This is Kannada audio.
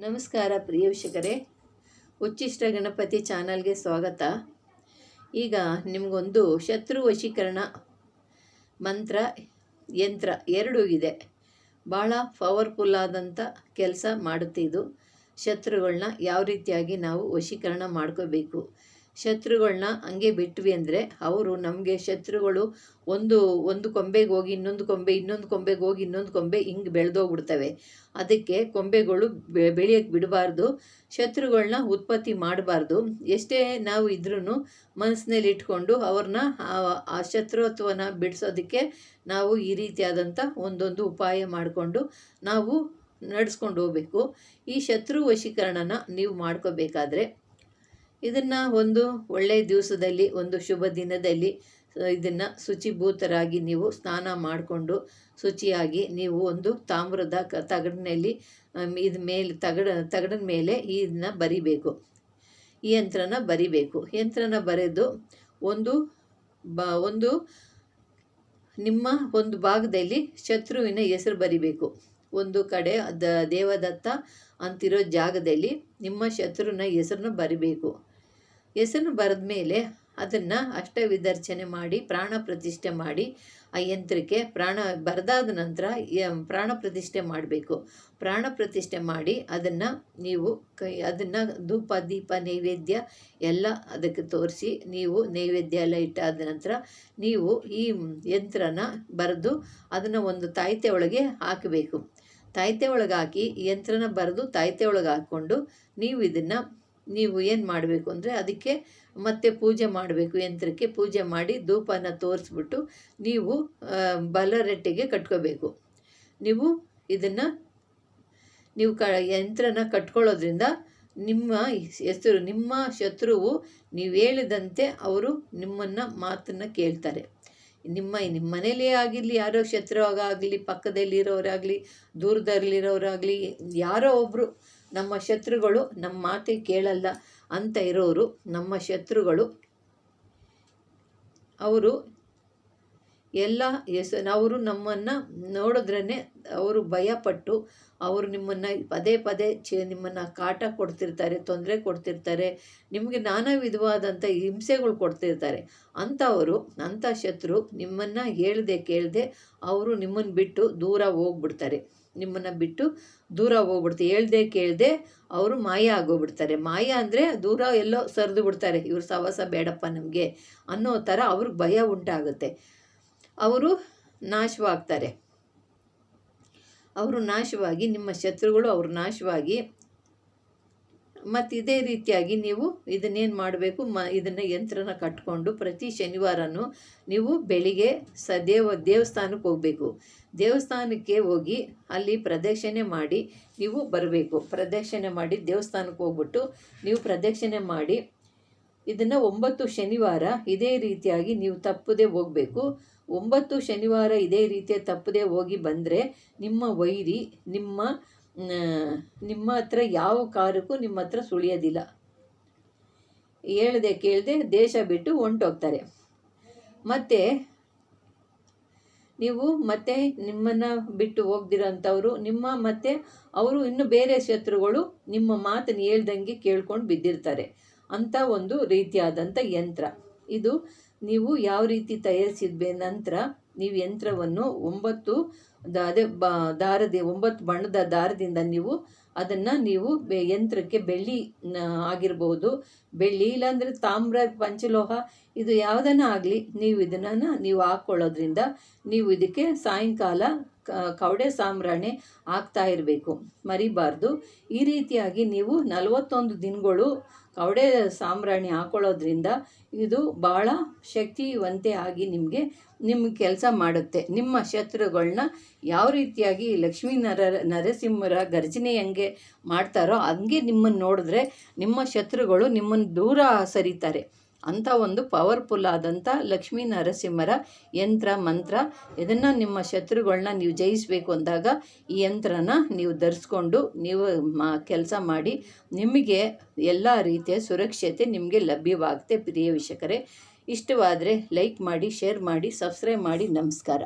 ನಮಸ್ಕಾರ ಪ್ರಿಯ ವೀಕ್ಷಕರೇ. ಉಚ್ಚಿಷ್ಟ ಗಣಪತಿ ಚಾನಲ್ಗೆ ಸ್ವಾಗತ. ಈಗ ನಿಮಗೊಂದು ಶತ್ರು ವಶೀಕರಣ ಮಂತ್ರ, ಯಂತ್ರ ಎರಡೂ ಇದೆ. ಭಾಳ ಪವರ್ಫುಲ್ ಆದಂಥ ಕೆಲಸ ಮಾಡುತ್ತೆ ಇದು. ಶತ್ರುಗಳನ್ನ ಯಾವ ರೀತಿಯಾಗಿ ನಾವು ವಶೀಕರಣ ಮಾಡ್ಕೋಬೇಕು? ಶತ್ರುಗಳನ್ನ ಹಂಗೆ ಬಿಟ್ವಿ ಅಂದರೆ ಅವರು ನಮಗೆ ಶತ್ರುಗಳು ಒಂದು ಒಂದು ಕೊಂಬೆಗೆ ಹೋಗಿ ಇನ್ನೊಂದು ಕೊಂಬೆ, ಇನ್ನೊಂದು ಕೊಂಬೆಗೆ ಹೋಗಿ ಇನ್ನೊಂದು ಕೊಂಬೆ ಹಿಂಗೆ ಬೆಳೆದೋಗ್ಬಿಡ್ತವೆ. ಅದಕ್ಕೆ ಕೊಂಬೆಗಳು ಬೆಳೆಯೋಕ್ಕೆ ಬಿಡಬಾರ್ದು ಶತ್ರುಗಳನ್ನ ಉತ್ಪತ್ತಿ ಮಾಡಬಾರ್ದು. ಎಷ್ಟೇ ನಾವು ಇದ್ರೂ ಮನಸ್ಸಿನಲ್ಲಿ ಇಟ್ಕೊಂಡು ಅವ್ರನ್ನ ಆ ಶತ್ರುತ್ವನ ಬಿಡಿಸೋದಕ್ಕೆ ನಾವು ಈ ರೀತಿಯಾದಂಥ ಒಂದೊಂದು ಉಪಾಯ ಮಾಡಿಕೊಂಡು ನಾವು ನಡೆಸ್ಕೊಂಡು ಹೋಗಬೇಕು. ಈ ಶತ್ರು ವಶೀಕರಣನ ನೀವು ಮಾಡ್ಕೋಬೇಕಾದ್ರೆ ಇದನ್ನು ಒಂದು ಒಳ್ಳೆಯ ದಿವಸದಲ್ಲಿ, ಒಂದು ಶುಭ ದಿನದಲ್ಲಿ ಇದನ್ನು ಶುಚಿಭೂತರಾಗಿ ನೀವು ಸ್ನಾನ ಮಾಡಿಕೊಂಡು, ಶುಚಿಯಾಗಿ ನೀವು ಒಂದು ತಾಮ್ರದ ಕ, ತಗಡಿನಲ್ಲಿ ಇದು ಮೇಲೆ, ತಗಡ, ತಗಡಿನ ಮೇಲೆ ಇದನ್ನ ಬರಿಬೇಕು. ಈ ಯಂತ್ರನ ಬರಿಬೇಕು. ಯಂತ್ರನ ಬರೆದು ಒಂದು ಬ, ಒಂದು ನಿಮ್ಮ ಒಂದು ಭಾಗದಲ್ಲಿ ಶತ್ರುವಿನ ಹೆಸರು ಬರಿಬೇಕು. ಒಂದು ಕಡೆ ದೇವದತ್ತ ಅಂತಿರೋ ಜಾಗದಲ್ಲಿ ನಿಮ್ಮ ಶತ್ರುವಿನ ಹೆಸರನ್ನು ಬರಿಬೇಕು. ಹೆಸರನ್ನು ಬರೆದ ಮೇಲೆ ಅದನ್ನು ಅಷ್ಟವಿದರ್ಚನೆ ಮಾಡಿ, ಪ್ರಾಣ ಪ್ರತಿಷ್ಠೆ ಮಾಡಿ, ಆ ಯಂತ್ರಕ್ಕೆ ಪ್ರಾಣ ಬರೆದಾದ ನಂತರ ಪ್ರಾಣ ಪ್ರತಿಷ್ಠೆ ಮಾಡಬೇಕು. ಪ್ರಾಣ ಪ್ರತಿಷ್ಠೆ ಮಾಡಿ ಅದನ್ನು ನೀವು ಕೈ ಅದನ್ನು ಧೂಪ, ದೀಪ, ನೈವೇದ್ಯ ಎಲ್ಲ ಅದಕ್ಕೆ ತೋರಿಸಿ ನೀವು ನೈವೇದ್ಯ ಎಲ್ಲ ಇಟ್ಟಾದ ನಂತರ ನೀವು ಈ ಯಂತ್ರನ ಬರೆದು ಅದನ್ನು ಒಂದು ತಾಯ್ತೆ ಒಳಗೆ ಹಾಕಬೇಕು. ತಾಯ್ತೆ ಒಳಗೆ ಹಾಕಿ ಯಂತ್ರನ ಬರೆದು ತಾಯ್ತೆ ಒಳಗೆ ಹಾಕ್ಕೊಂಡು ನೀವು ಇದನ್ನು ನೀವು ಏನು ಮಾಡಬೇಕು ಅಂದರೆ ಅದಕ್ಕೆ ಮತ್ತೆ ಪೂಜೆ ಮಾಡಬೇಕು, ಯಂತ್ರಕ್ಕೆ ಪೂಜೆ ಮಾಡಿ ಧೂಪನ ತೋರಿಸ್ಬಿಟ್ಟು ನೀವು ಬಲರೆಟ್ಟೆಗೆ ಕಟ್ಕೋಬೇಕು. ನೀವು ಇದನ್ನು, ನೀವು ಕ, ಯಂತ್ರನ ಕಟ್ಕೊಳ್ಳೋದ್ರಿಂದ ನಿಮ್ಮ ಹೆಸರು, ನಿಮ್ಮ ಶತ್ರುವು ನೀವು ಹೇಳಿದಂತೆ ಅವರು ನಿಮ್ಮನ್ನು ಮಾತನ್ನು ಕೇಳ್ತಾರೆ. ನಿಮ್ಮ ನಿಮ್ಮ ಮನೇಲೇ ಆಗಿರಲಿ, ಯಾರೋ ಶತ್ರುವಾಗಲಿ ಪಕ್ಕದಲ್ಲಿರೋರಾಗಲಿ, ದೂರದಲ್ಲಿರೋರಾಗಲಿ, ಯಾರೋ ಒಬ್ಬರು ನಮ್ಮ ಶತ್ರುಗಳು ನಮ್ಮ ಮಾತೆ ಕೇಳಲ್ಲ ಅಂತ ಇರೋರು ನಮ್ಮ ಶತ್ರುಗಳು. ಅವರು ಎಲ್ಲ ಎಸ್, ಅವರು ನಮ್ಮನ್ನು ನೋಡಿದ್ರೇ ಅವರು ಭಯಪಟ್ಟು ಅವರು ನಿಮ್ಮನ್ನು ಪದೇ ಪದೇ ಚೆ ನಿಮ್ಮನ್ನು ಕಾಟ ಕೊಡ್ತಿರ್ತಾರೆ, ತೊಂದರೆ ಕೊಡ್ತಿರ್ತಾರೆ, ನಿಮಗೆ ನಾನಾ ವಿಧವಾದಂಥ ಹಿಂಸೆಗಳು ಕೊಡ್ತಿರ್ತಾರೆ. ಅಂಥವರು ಅಂಥ ಶತ್ರು ನಿಮ್ಮನ್ನು ಹೇಳ್ದೆ ಕೇಳದೆ ಅವರು ನಿಮ್ಮನ್ನು ಬಿಟ್ಟು ದೂರ ಹೋಗ್ಬಿಡ್ತಾರೆ. ನಿಮ್ಮನ್ನು ಬಿಟ್ಟು ದೂರ ಹೋಗ್ಬಿಡ್ತಾರೆ ಹೇಳ್ದೆ ಕೇಳದೆ ಅವರು ಮಾಯ ಆಗೋಗ್ಬಿಡ್ತಾರೆ. ಮಾಯ ಅಂದರೆ ದೂರ ಎಲ್ಲೋ ಸರಿದು ಬಿಡ್ತಾರೆ. ಇವ್ರ ಸವಾಸ ಬೇಡಪ್ಪ ನಮಗೆ ಅನ್ನೋ ಥರ ಅವ್ರಿಗೆ ಭಯ ಉಂಟಾಗುತ್ತೆ. ಅವರು ನಾಶವಾಗ್ತಾರೆ. ಅವರು ನಾಶವಾಗಿ ನಿಮ್ಮ ಶತ್ರುಗಳು ಅವರು ನಾಶವಾಗಿ ಮತ್ತು ಇದೇ ರೀತಿಯಾಗಿ ನೀವು ಇದನ್ನೇನು ಮಾಡಬೇಕು? ಮ, ಇದನ್ನು ಯಂತ್ರನ ಕಟ್ಕೊಂಡು ಪ್ರತಿ ಶನಿವಾರನೂ ನೀವು ಬೆಳಿಗ್ಗೆ ಸ, ದೇವ, ದೇವಸ್ಥಾನಕ್ಕೆ ಹೋಗಬೇಕು. ದೇವಸ್ಥಾನಕ್ಕೆ ಹೋಗಿ ಅಲ್ಲಿ ಪ್ರದಕ್ಷಿಣೆ ಮಾಡಿ ನೀವು ಬರಬೇಕು. ಪ್ರದಕ್ಷಿಣೆ ಮಾಡಿ ದೇವಸ್ಥಾನಕ್ಕೆ ಹೋಗ್ಬಿಟ್ಟು ನೀವು ಪ್ರದಕ್ಷಿಣೆ ಮಾಡಿ ಇದನ್ನು ಒಂಬತ್ತು ಶನಿವಾರ ಇದೇ ರೀತಿಯಾಗಿ ನೀವು ತಪ್ಪದೇ ಹೋಗಬೇಕು. ಒಂಬತ್ತು ಶನಿವಾರ ಇದೇ ರೀತಿಯ ತಪ್ಪದೇ ಹೋಗಿ ಬಂದರೆ ನಿಮ್ಮ ವೈರಿ, ನಿಮ್ಮ ನಿಮ್ಮ ಹತ್ರ ಯಾವ ಕಾರಕ್ಕೂ ನಿಮ್ಮ ಹತ್ರ ಸುಳಿಯೋದಿಲ್ಲ. ಹೇಳ್ದೆ ಕೇಳದೆ ದೇಶ ಬಿಟ್ಟು ಹೊಂಟೋಗ್ತಾರೆ. ಮತ್ತು ನೀವು ಮತ್ತೆ ನಿಮ್ಮನ್ನು ಬಿಟ್ಟು ಹೋಗ್ದಿರೋಂಥವ್ರು, ನಿಮ್ಮ ಮತ್ತೆ ಅವರು ಇನ್ನು ಬೇರೆ ಶತ್ರುಗಳು ನಿಮ್ಮ ಮಾತನ್ನು ಹೇಳ್ದಂಗೆ ಕೇಳ್ಕೊಂಡು ಬಿದ್ದಿರ್ತಾರೆ. ಅಂಥ ಒಂದು ರೀತಿಯಾದಂಥ ಯಂತ್ರ. ಇದು ನೀವು ಯಾವ ರೀತಿ ತಯಾರಿಸಿದ ನಂತರ ನೀವು ಯಂತ್ರವನ್ನು ಒಂಬತ್ತು ಅದೇ ಬ, ದಾರದ, ಒಂಬತ್ತು ಬಣ್ಣದ ದಾರದಿಂದ ನೀವು ಅದನ್ನು ನೀವು ಯಂತ್ರಕ್ಕೆ ಬೆಳ್ಳಿ ಆಗಿರ್ಬೋದು. ಬೆಳ್ಳಿ ಇಲ್ಲಾಂದರೆ ತಾಮ್ರ, ಪಂಚಲೋಹ ಇದು ಯಾವುದನ್ನು ಆಗಲಿ, ನೀವು ಇದನ್ನು ನೀವು ಹಾಕ್ಕೊಳ್ಳೋದ್ರಿಂದ ನೀವು ಇದಕ್ಕೆ ಸಾಯಂಕಾಲ ಕವಡೆ ಸಾಂಬ್ರಾಣಿ ಹಾಕ್ತಾ ಇರಬೇಕು. ಮರಿಬಾರ್ದು. ಈ ರೀತಿಯಾಗಿ ನೀವು ನಲವತ್ತೊಂದು ದಿನಗಳು ಕವಡೆ ಸಾಂಬ್ರಾಣಿ ಹಾಕೊಳ್ಳೋದ್ರಿಂದ ಇದು ಭಾಳ ಶಕ್ತಿವಂತೆ ಆಗಿ ನಿಮಗೆ ನಿಮ್ಮ ಕೆಲಸ ಮಾಡುತ್ತೆ. ನಿಮ್ಮ ಶತ್ರುಗಳನ್ನ ಯಾವ ರೀತಿಯಾಗಿ ಲಕ್ಷ್ಮೀ ನರ, ನರಸಿಂಹರ ಗರ್ಜನೆ ಹೆಂಗೆ ಮಾಡ್ತಾರೋ ಹಂಗೆ ನಿಮ್ಮನ್ನು ನೋಡಿದ್ರೆ ನಿಮ್ಮ ಶತ್ರುಗಳು ನಿಮ್ಮನ್ನು ದೂರ ಸರಿತಾರೆ. ಅಂಥ ಒಂದು ಪವರ್ಫುಲ್ ಆದಂಥ ಲಕ್ಷ್ಮೀ ನರಸಿಂಹರ ಯಂತ್ರ, ಮಂತ್ರ, ಇದನ್ನು ನಿಮ್ಮ ಶತ್ರುಗಳನ್ನ ನೀವು ಜಯಿಸಬೇಕು ಅಂದಾಗ ಈ ಯಂತ್ರನ ನೀವು ಧರಿಸ್ಕೊಂಡು ನೀವು ಮಾ, ಕೆಲಸ ಮಾಡಿ ನಿಮಗೆ ಎಲ್ಲ ರೀತಿಯ ಸುರಕ್ಷತೆ ನಿಮಗೆ ಲಭ್ಯವಾಗುತ್ತೆ. ಪ್ರಿಯ ವೀಕ್ಷಕರೇ, ಇಷ್ಟವಾದರೆ ಲೈಕ್ ಮಾಡಿ ಶೇರ್ ಮಾಡಿ ಸಬ್ಸ್ಕ್ರೈಬ್ ಮಾಡಿ, ನಮಸ್ಕಾರ.